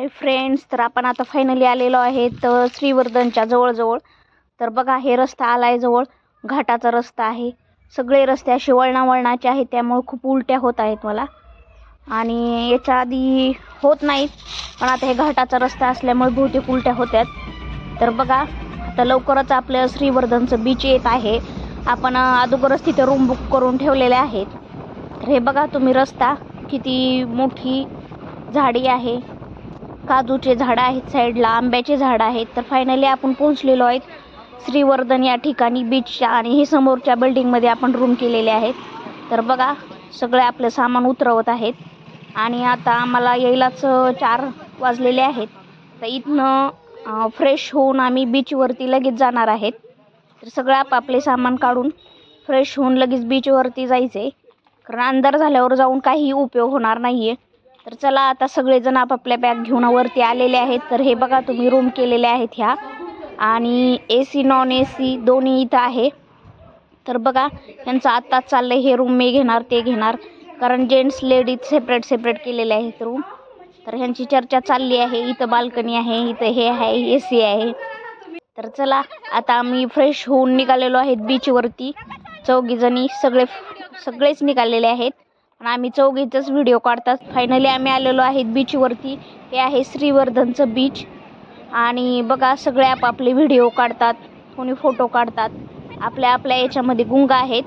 Hi friends तर आपण आता फायनली आलेलो आहे तर श्रीवर्धनच्या जवळजवळ. तर बघा हे रस्ता आला आहे जवळ. घाटाचा रस्ता आहे. सगळे रस्ते असे वळणावळणाचे आहेत त्यामुळे खूप उलट्या होत आहेत मला. आणि याच्या आधी होत नाहीत पण आता हे घाटाचा रस्ता असल्यामुळे बहुतेक उलट्या होत्यात. तर बघा आता लवकरच आपलं श्रीवर्धनचं बीच येत आहे. आपण अगोदरच तिथे रूम बुक करून ठेवलेले आहेत. तर हे बघा तुम्ही रस्ता किती मोठी झाडी आहे. काजूचे झाडं आहेत साईडला आंब्याचे झाडं आहेत. तर फायनली आपण पोहोचलेलो आहेत श्रीवर्धन या ठिकाणी बीचच्या आणि हे समोरच्या बिल्डिंगमध्ये आपण रूम केलेले आहेत. तर बघा सगळे आपलं सामान उतरवत आहेत. आणि आता आम्हाला यायलाच चार वाजलेले आहेत. तर इथनं फ्रेश होऊन आम्ही बीचवरती लगेच जाणार आहेत. तर सगळं आपापले सामान काढून फ्रेश होऊन लगेच बीचवरती जायचे कारण अंधार झाल्यावर जाऊन काही उपयोग होणार नाही आहे तर चला आता सगळेजण आपापल्या बॅग घेऊन वरती आलेले आहेत. तर हे बघा तुम्ही रूम केलेले आहेत ह्या. आणि A C non A C दोन्ही इथं आहे. तर बघा यांचं आत्ताच चाललं हे रूम मी घेणार ते घेणार. कारण जेंट्स लेडीज सेपरेट सेपरेट केलेले आहेत रूम तर ह्यांची चर्चा चालली आहे. इथं बाल्कनी आहे इथं हे आहे ए सी आहे. तर चला आता आम्ही फ्रेश होऊन निघालेलो आहेत बीचवरती चौघीजणी सगळे सगळेच निघालेले आहेत. आणि आम्ही चौघीचाच व्हिडिओ काढतात. फायनली आम्ही आलेलो आहेत बीचवरती हे आहे श्रीवर्धनचं बीच आणि बघा सगळे आपापले व्हिडिओ काढतात. कोणी फोटो काढतात. आपल्या आपल्या याच्यामध्ये गुंग आहेत.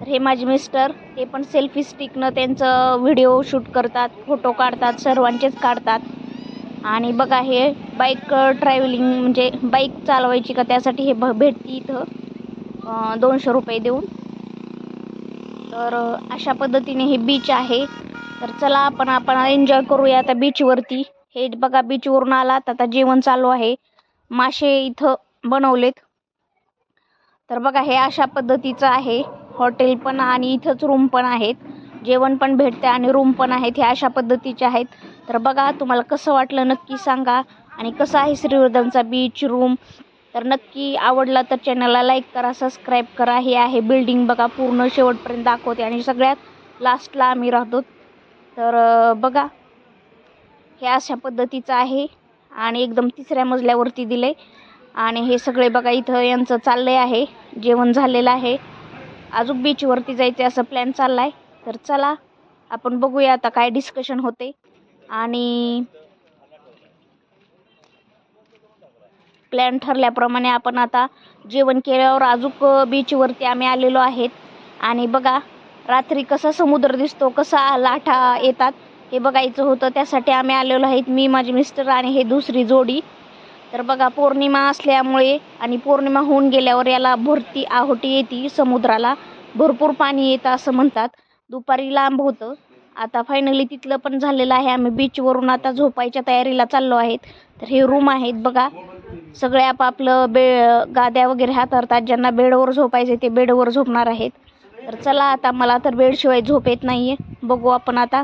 तर हे माझे मिस्टर ते पण सेल्फी स्टिकनं त्यांचं व्हिडिओ शूट करतात फोटो काढतात सर्वांचेच काढतात. आणि बघा हे बाईक ट्रॅव्हलिंग म्हणजे बाईक चालवायची का त्यासाठी हे भ भेटती इथं. दोनशे रुपये देऊन. तर अशा पद्धतीने हे बीच आहे. तर चला आपण आपण एन्जॉय करूया आता बीचवरती हे बघा बीचवरून आलात. आता जेवण चालू आहे. मासे इथं बनवलेत. तर बघा हे अशा पद्धतीचं आहे. हॉटेल पण आणि इथंच रूम पण आहेत. जेवण पण भेटते आणि रूम पण आहेत. हे अशा पद्धतीचे आहेत. तर बघा तुम्हाला कसं वाटलं नक्की सांगा. आणि कसं आहे श्रीवर्धनचा बीच रूम तर नक्की आवडला तर चॅनलला लाईक करा सबस्क्राईब करा. हे आहे बिल्डिंग बघा पूर्ण शेवटपर्यंत दाखवते. आणि सगळ्यात लास्टला आम्ही राहतो. तर बघा. हे अशा पद्धतीचं आहे. आणि एकदम तिसऱ्या मजल्यावरती दिले आणि हे सगळे बघा इथं यांचं चाललं आहे. जेवण झालेलं आहे. अजून बीचवरती जायचं असं प्लॅन चालला आहे तर चला आपण बघूया आता काय डिस्कशन होते आणि प्लॅन ठरल्याप्रमाणे आपण आता जेवण केल्यावर अजूक बीचवरती आम्ही आलेलो आहेत. आणि बघा रात्री कसा समुद्र दिसतो कसा लाटा येतात. हे बघायचं होतं त्यासाठी आम्ही आलेलो आहेत मी माझे मिस्टर आणि हे दुसरी जोडी. तर बघा पौर्णिमा असल्यामुळे आणि पौर्णिमा होऊन गेल्यावर याला भरती आहोटी येते समुद्राला. भरपूर पाणी येतं असं म्हणतात. दुपारी लांब होतं. आता फायनली तिथलं पण झालेलं आहे. आम्ही बीचवरून आता झोपायच्या तयारीला चाललो आहेत. तर हे रूम आहेत बघा. सगळे आपापलं बे गाद्या वगैरे हाताळतात ज्यांना बेडवर झोपायचे ते बेडवर झोपणार आहेत. तर चला आता मला तर बेडशिवाय झोप येत नाही आहे बघू आपण आता.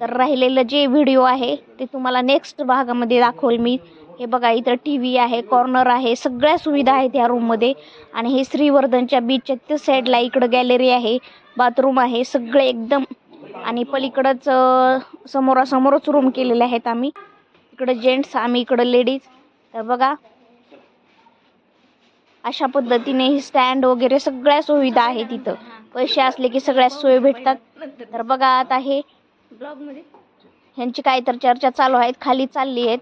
तर राहिलेलं जे व्हिडिओ आहे ते तुम्हाला नेक्स्ट भागामध्ये दाखवेल मी. हे बघा इथं टी व्ही आहे कॉर्नर आहे सगळ्या सुविधा आहेत या रूममध्ये आणि हे श्रीवर्धनच्या बीचच्या त्या साईडला इकडं गॅलरी आहे बाथरूम आहे सगळे एकदम. आणि पलीकडंच समोरासमोरच रूम केलेले आहेत आम्ही. इकडं जेंट्स आम्ही इकडं लेडीज तर बघा. अशा पद्धतीने ही स्टँड वगैरे सगळ्या सुविधा आहे तिथं पैसे असले की सगळ्या सोयी भेटतात. तर बघा आता हे ह्यांची काय तर चर्चा चालू आहेत खाली चालली आहेत.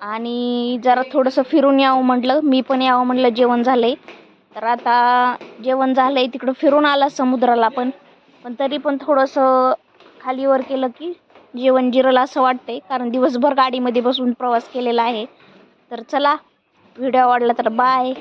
आणि जरा थोडंसं फिरून यावं म्हटलं. मी पण यावं म्हटलं जेवण झालंय. तर आता जेवण झालंय तिकडं फिरून आला समुद्राला पण. पण तरी पण थोडंसं खालीवर केलं की जेवण जिरलं असं वाटतंय. कारण दिवसभर गाडीमध्ये बसून प्रवास केलेला आहे. तर चला व्हिडिओ आवडला तर बाय